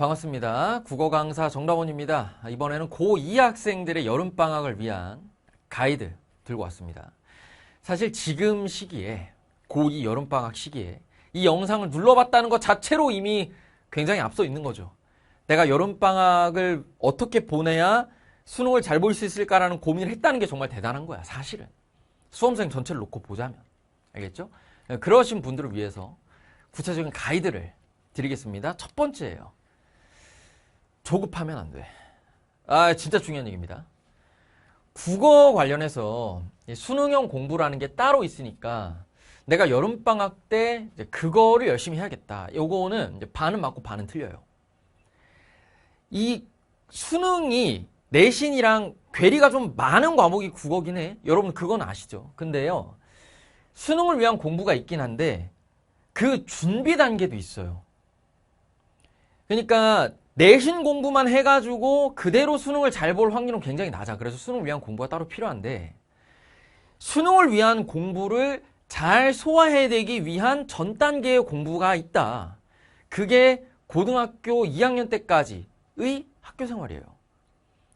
반갑습니다. 국어 강사 정다원입니다. 이번에는 고2 학생들의 여름방학을 위한 가이드 들고 왔습니다. 사실 지금 시기에, 고2 여름방학 시기에 이 영상을 눌러봤다는 것 자체로 이미 굉장히 앞서 있는 거죠. 내가 여름방학을 어떻게 보내야 수능을 잘 볼 수 있을까라는 고민을 했다는 게 정말 대단한 거야, 사실은. 수험생 전체를 놓고 보자면. 알겠죠? 그러신 분들을 위해서 구체적인 가이드를 드리겠습니다. 첫 번째예요. 조급하면 안 돼. 아, 진짜 중요한 얘기입니다. 국어 관련해서 수능형 공부라는 게 따로 있으니까 내가 여름방학 때 그거를 열심히 해야겠다. 요거는 반은 맞고 반은 틀려요. 이 수능이 내신이랑 괴리가 좀 많은 과목이 국어긴 해. 여러분 그건 아시죠? 근데요. 수능을 위한 공부가 있긴 한데 그 준비 단계도 있어요. 그러니까 내신 공부만 해가지고 그대로 수능을 잘 볼 확률은 굉장히 낮아. 그래서 수능을 위한 공부가 따로 필요한데 수능을 위한 공부를 잘 소화해내기 위한 전 단계의 공부가 있다. 그게 고등학교 2학년 때까지의 학교 생활이에요.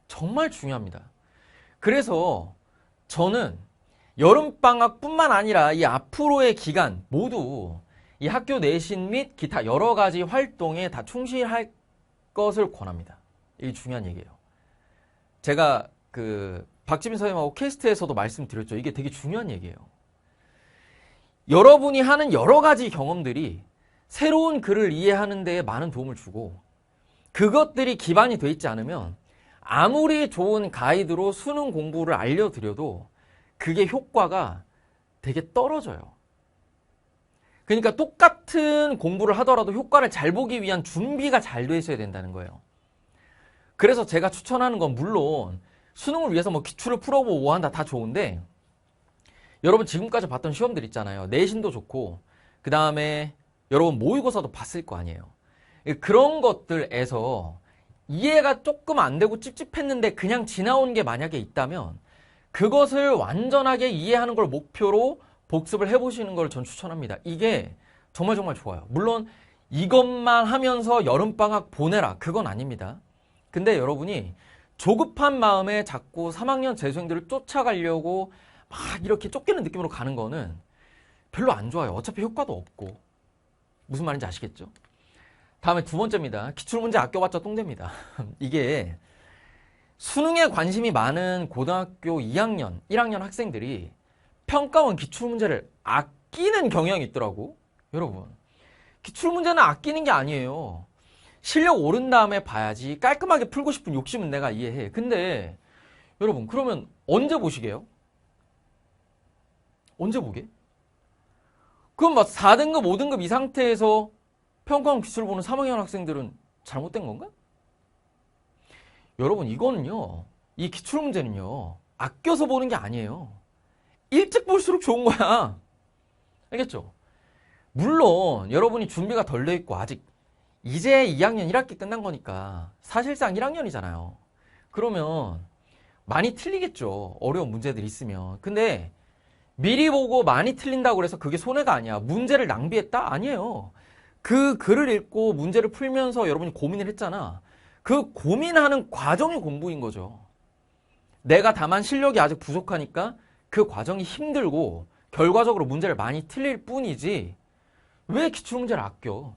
정말 중요합니다. 그래서 저는 여름방학뿐만 아니라 이 앞으로의 기간 모두 이 학교 내신 및 기타 여러 가지 활동에 다 충실할 것을 권합니다. 이게 중요한 얘기예요. 제가 그 박지민 선생님하고 캐스트에서도 말씀드렸죠. 이게 되게 중요한 얘기예요. 여러분이 하는 여러 가지 경험들이 새로운 글을 이해하는 데에 많은 도움을 주고 그것들이 기반이 돼 있지 않으면 아무리 좋은 가이드로 수능 공부를 알려드려도 그게 효과가 되게 떨어져요. 그러니까 똑같은 공부를 하더라도 효과를 잘 보기 위한 준비가 잘 돼 있어야 된다는 거예요. 그래서 제가 추천하는 건 물론 수능을 위해서 뭐 기출을 풀어보고 뭐 한다 다 좋은데 여러분 지금까지 봤던 시험들 있잖아요. 내신도 좋고 그 다음에 여러분 모의고사도 봤을 거 아니에요. 그런 것들에서 이해가 조금 안 되고 찝찝했는데 그냥 지나온 게 만약에 있다면 그것을 완전하게 이해하는 걸 목표로 복습을 해보시는 걸 전 추천합니다. 이게 정말 정말 좋아요. 물론 이것만 하면서 여름방학 보내라. 그건 아닙니다. 근데 여러분이 조급한 마음에 자꾸 3학년 재수생들을 쫓아가려고 막 이렇게 쫓기는 느낌으로 가는 거는 별로 안 좋아요. 어차피 효과도 없고. 무슨 말인지 아시겠죠? 다음에 두 번째입니다. 기출문제 아껴봤자 똥됩니다. 이게 수능에 관심이 많은 고등학교 2학년, 1학년 학생들이 평가원 기출문제를 아끼는 경향이 있더라고. 여러분. 기출문제는 아끼는 게 아니에요. 실력 오른 다음에 봐야지 깔끔하게 풀고 싶은 욕심은 내가 이해해. 근데 여러분 그러면 언제 보시게요? 언제 보게? 그럼 막 4등급, 5등급 이 상태에서 평가원 기출 보는 3학년 학생들은 잘못된 건가? 여러분 이거는요. 이 기출 문제는요. 아껴서 보는 게 아니에요. 일찍 볼수록 좋은 거야. 알겠죠? 물론 여러분이 준비가 덜 돼 있고 아직 이제 2학년 1학기 끝난 거니까 사실상 1학년이잖아요. 그러면 많이 틀리겠죠. 어려운 문제들 있으면. 근데 미리 보고 많이 틀린다고 해서 그게 손해가 아니야. 문제를 낭비했다? 아니에요. 그 글을 읽고 문제를 풀면서 여러분이 고민을 했잖아. 그 고민하는 과정이 공부인 거죠. 내가 다만 실력이 아직 부족하니까 그 과정이 힘들고 결과적으로 문제를 많이 틀릴 뿐이지 왜 기출문제를 아껴?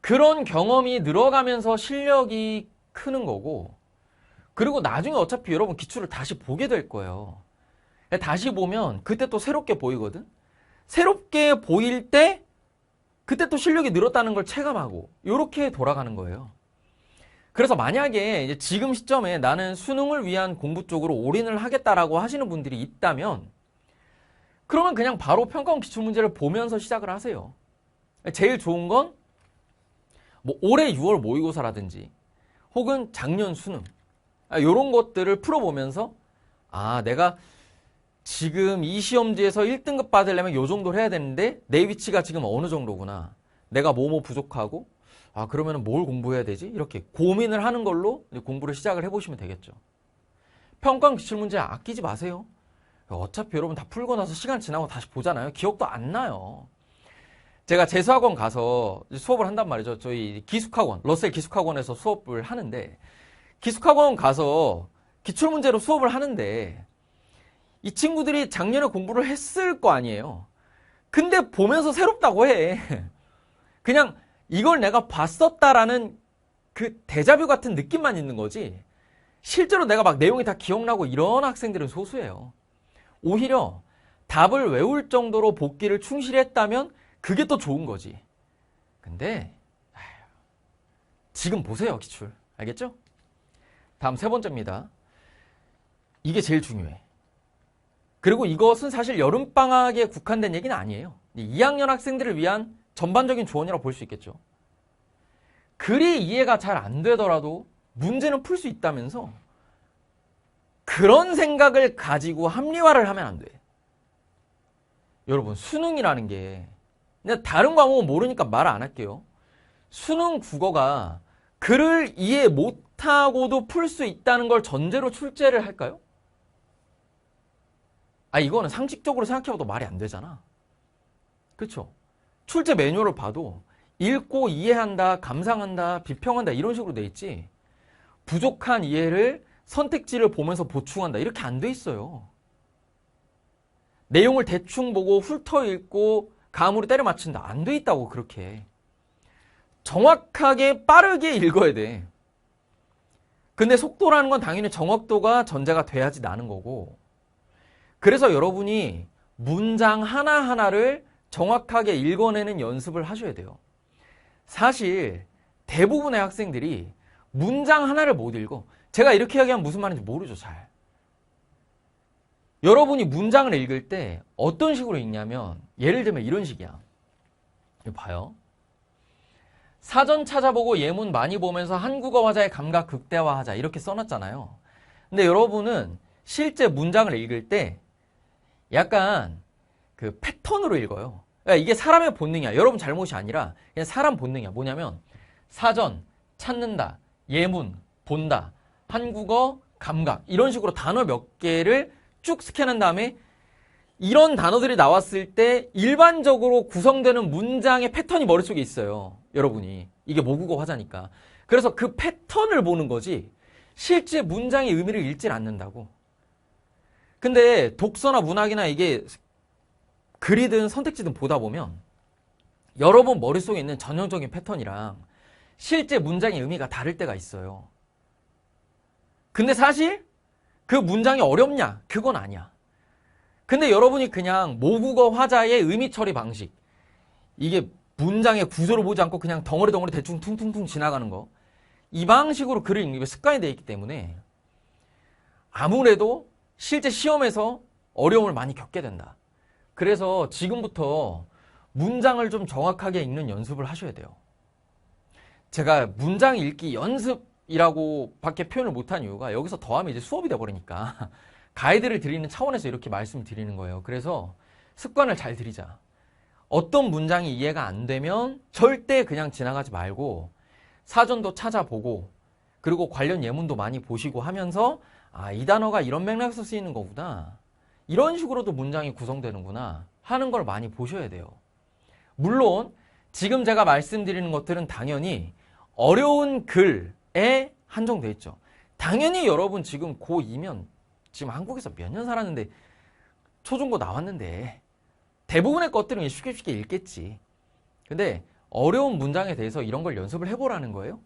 그런 경험이 늘어가면서 실력이 크는 거고 그리고 나중에 어차피 여러분 기출을 다시 보게 될 거예요. 다시 보면 그때 또 새롭게 보이거든? 새롭게 보일 때 그때 또 실력이 늘었다는 걸 체감하고 이렇게 돌아가는 거예요. 그래서 만약에 지금 시점에 나는 수능을 위한 공부 쪽으로 올인을 하겠다라고 하시는 분들이 있다면 그러면 그냥 바로 평가원 기출문제를 보면서 시작을 하세요. 제일 좋은 건 뭐 올해 6월 모의고사라든지 혹은 작년 수능 이런 아, 것들을 풀어보면서 아 내가 지금 이 시험지에서 1등급 받으려면 요 정도를 해야 되는데 내 위치가 지금 어느 정도구나 내가 뭐뭐 뭐 부족하고 아, 그러면 뭘 공부해야 되지? 이렇게 고민을 하는 걸로 공부를 시작을 해보시면 되겠죠. 평가원 기출문제 아끼지 마세요. 어차피 여러분 다 풀고 나서 시간 지나고 다시 보잖아요. 기억도 안 나요. 제가 재수학원 가서 수업을 한단 말이죠. 저희 기숙학원, 러셀 기숙학원에서 수업을 하는데, 기숙학원 가서 기출문제로 수업을 하는데, 이 친구들이 작년에 공부를 했을 거 아니에요. 근데 보면서 새롭다고 해. 그냥 이걸 내가 봤었다라는 그 대자뷰 같은 느낌만 있는 거지. 실제로 내가 막 내용이 다 기억나고 이런 학생들은 소수예요. 오히려 답을 외울 정도로 복기를 충실히 했다면 그게 또 좋은 거지. 근데 지금 보세요 기출. 알겠죠? 다음 세 번째입니다. 이게 제일 중요해. 그리고 이것은 사실 여름방학에 국한된 얘기는 아니에요. 2학년 학생들을 위한 전반적인 조언이라고 볼 수 있겠죠. 글이 이해가 잘 안 되더라도 문제는 풀 수 있다면서 그런 생각을 가지고 합리화를 하면 안 돼. 여러분, 수능이라는 게, 근데 다른 과목은 모르니까 말 안 할게요. 수능 국어가 글을 이해 못하고도 풀 수 있다는 걸 전제로 출제를 할까요? 아, 이거는 상식적으로 생각해봐도 말이 안 되잖아. 그쵸? 출제 매뉴얼을 봐도 읽고 이해한다, 감상한다, 비평한다 이런 식으로 돼 있지. 부족한 이해를 선택지를 보면서 보충한다. 이렇게 안 돼 있어요. 내용을 대충 보고 훑어 읽고 감으로 때려 맞춘다. 안 돼 있다고 그렇게. 정확하게 빠르게 읽어야 돼. 근데 속도라는 건 당연히 정확도가 전제가 돼야지 나는 거고. 그래서 여러분이 문장 하나하나를 정확하게 읽어내는 연습을 하셔야 돼요. 사실 대부분의 학생들이 문장 하나를 못 읽어. 제가 이렇게 이야기하면 무슨 말인지 모르죠, 잘. 여러분이 문장을 읽을 때 어떤 식으로 읽냐면 예를 들면 이런 식이야. 봐요. 사전 찾아보고 예문 많이 보면서 한국어 화자의 감각 극대화하자 이렇게 써놨잖아요. 근데 여러분은 실제 문장을 읽을 때 약간 그 패턴으로 읽어요. 그러니까 이게 사람의 본능이야. 여러분 잘못이 아니라 그냥 사람 본능이야. 뭐냐면 사전, 찾는다, 예문, 본다, 한국어, 감각 이런 식으로 단어 몇 개를 쭉 스캔한 다음에 이런 단어들이 나왔을 때 일반적으로 구성되는 문장의 패턴이 머릿속에 있어요. 여러분이. 이게 모국어 화자니까. 그래서 그 패턴을 보는 거지 실제 문장의 의미를 읽질 않는다고. 근데 독서나 문학이나 이게 글이든 선택지든 보다 보면 여러분 머릿속에 있는 전형적인 패턴이랑 실제 문장의 의미가 다를 때가 있어요. 근데 사실 그 문장이 어렵냐? 그건 아니야. 근데 여러분이 그냥 모국어 화자의 의미 처리 방식 이게 문장의 구조를 보지 않고 그냥 덩어리 덩어리 대충 퉁퉁퉁 지나가는 거 이 방식으로 글을 읽는 게 습관이 되어 있기 때문에 아무래도 실제 시험에서 어려움을 많이 겪게 된다. 그래서 지금부터 문장을 좀 정확하게 읽는 연습을 하셔야 돼요. 제가 문장 읽기 연습이라고 밖에 표현을 못한 이유가 여기서 더하면 이제 수업이 돼버리니까 가이드를 드리는 차원에서 이렇게 말씀을 드리는 거예요. 그래서 습관을 잘 들이자. 어떤 문장이 이해가 안 되면 절대 그냥 지나가지 말고 사전도 찾아보고 그리고 관련 예문도 많이 보시고 하면서 아, 이 단어가 이런 맥락에서 쓰이는 거구나. 이런 식으로도 문장이 구성되는구나 하는 걸 많이 보셔야 돼요. 물론 지금 제가 말씀드리는 것들은 당연히 어려운 글에 한정돼 있죠. 당연히 여러분 지금 고2면 지금 한국에서 몇 년 살았는데 초중고 나왔는데 대부분의 것들은 쉽게 쉽게 읽겠지. 근데 어려운 문장에 대해서 이런 걸 연습을 해보라는 거예요.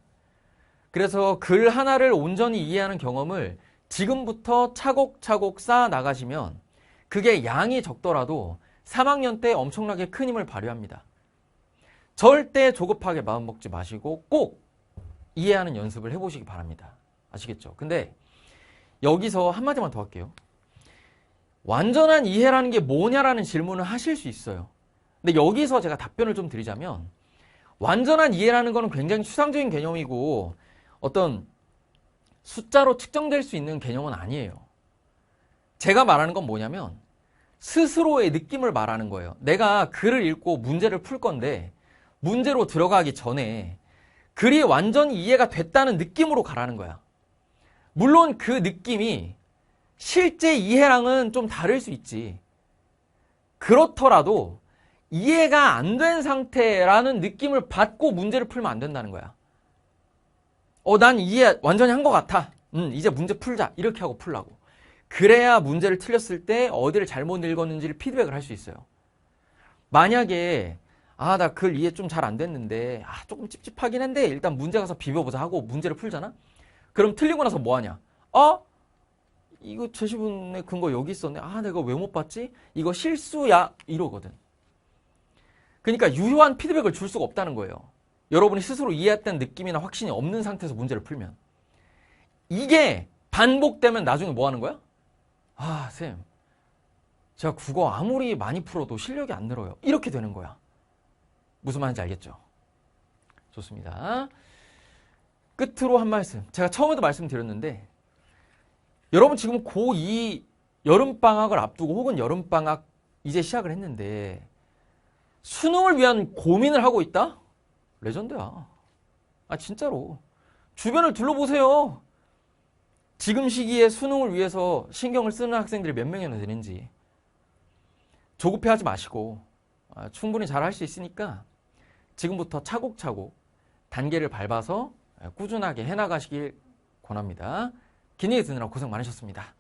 그래서 글 하나를 온전히 이해하는 경험을 지금부터 차곡차곡 쌓아 나가시면 그게 양이 적더라도 3학년 때 엄청나게 큰 힘을 발휘합니다. 절대 조급하게 마음 먹지 마시고 꼭 이해하는 연습을 해보시기 바랍니다. 아시겠죠? 근데 여기서 한마디만 더 할게요. 완전한 이해라는 게 뭐냐라는 질문을 하실 수 있어요. 근데 여기서 제가 답변을 좀 드리자면 완전한 이해라는 거는 굉장히 추상적인 개념이고 어떤 숫자로 측정될 수 있는 개념은 아니에요. 제가 말하는 건 뭐냐면 스스로의 느낌을 말하는 거예요. 내가 글을 읽고 문제를 풀 건데 문제로 들어가기 전에 글이 완전히 이해가 됐다는 느낌으로 가라는 거야. 물론 그 느낌이 실제 이해랑은 좀 다를 수 있지. 그렇더라도 이해가 안 된 상태라는 느낌을 받고 문제를 풀면 안 된다는 거야. 어, 난 이해 완전히 한 것 같아. 음, 이제 문제 풀자. 이렇게 하고 풀라고. 그래야 문제를 틀렸을 때 어디를 잘못 읽었는지를 피드백을 할 수 있어요. 만약에 아, 나 글 이해 좀 잘 안 됐는데 아, 조금 찝찝하긴 한데 일단 문제 가서 비벼보자 하고 문제를 풀잖아. 그럼 틀리고 나서 뭐 하냐? 어? 이거 제시문의 근거 여기 있었네. 아, 내가 왜 못 봤지? 이거 실수야. 이러거든. 그러니까 유효한 피드백을 줄 수가 없다는 거예요. 여러분이 스스로 이해했다는 느낌이나 확신이 없는 상태에서 문제를 풀면. 이게 반복되면 나중에 뭐 하는 거야? 아, 쌤. 제가 국어 아무리 많이 풀어도 실력이 안 늘어요. 이렇게 되는 거야. 무슨 말인지 알겠죠? 좋습니다. 끝으로 한 말씀. 제가 처음에도 말씀드렸는데, 여러분 지금 고2 여름방학을 앞두고 혹은 여름방학 이제 시작을 했는데, 수능을 위한 고민을 하고 있다? 레전드야. 아, 진짜로. 주변을 둘러보세요. 지금 시기에 수능을 위해서 신경을 쓰는 학생들이 몇 명이나 되는지. 조급해 하지 마시고, 아, 충분히 잘 할 수 있으니까 지금부터 차곡차곡 단계를 밟아서 꾸준하게 해나가시길 권합니다. 긴 얘기 듣느라 고생 많으셨습니다.